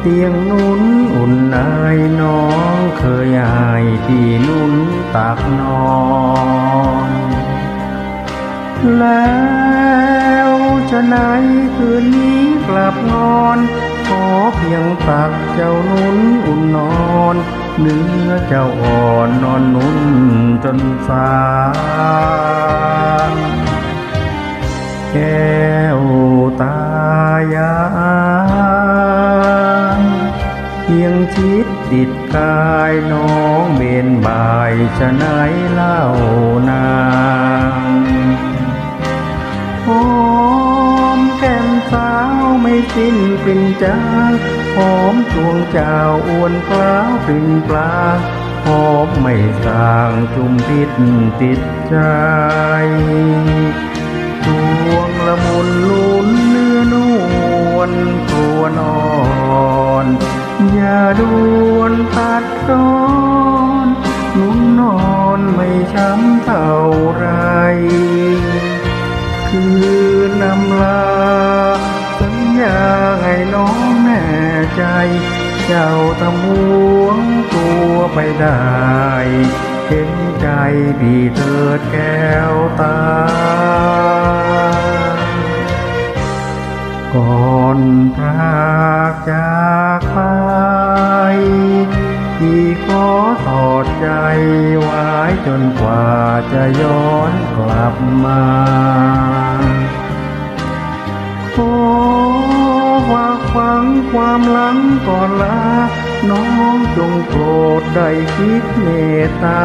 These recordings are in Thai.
เตียงนุ่นอุ่นนายน้องเคยหายที่นุ่นตักนอนแล้วจะไหนคืนนี้กลับนอนขอเพียงตักเจ้านุ่นอุ่นนอนเนื้อเจ้าอ่อนนอนนุ่นจนสางแก้วตา ยาเพียงชิดติดกายน้องเบนบายชะไหนเล่านางหอมแก้มสาวไม่สิ้นกลิ่นจางหอมจวงเจ้าอ้วนกล้าวกลิ่นปลาหอมไม่สางจุมพิษติดใจ อย่าดวนตัดตอนนุ่นนอนไม่ช้ำเท่าไร คือนำลาสัญญาให้น้องแน่ใจ เจ้าตะมวงตัวไปได้ เห็นใจพี่เถิดแก้วตา อนพรากจากไป ที่ขอทอดใจไว้จนกว่าจะย้อนกลับมาขอฝากฝังความหลังก่อนลาน้องจงโปรดได้คิดเมตตา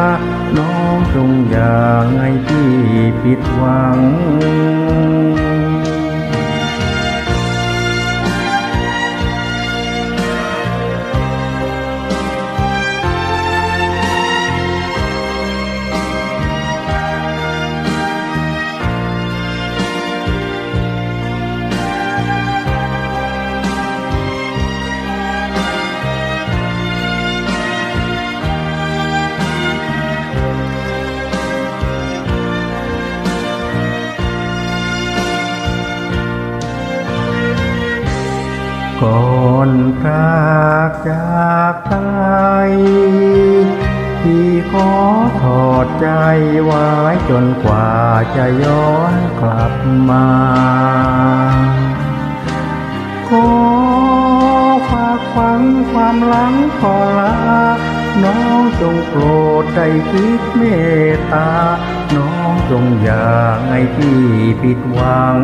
น้องจงอย่าไงที่ผิดหวัง ก่อนพรากจากไปที่ขอถอดใจไว้จนกว่าจะย้อนกลับมา ขอฝากฝังความหลังขอลา น้องจงโปรดได้คิดเมตตา น้องจงอย่าให้พี่ผิดหวัง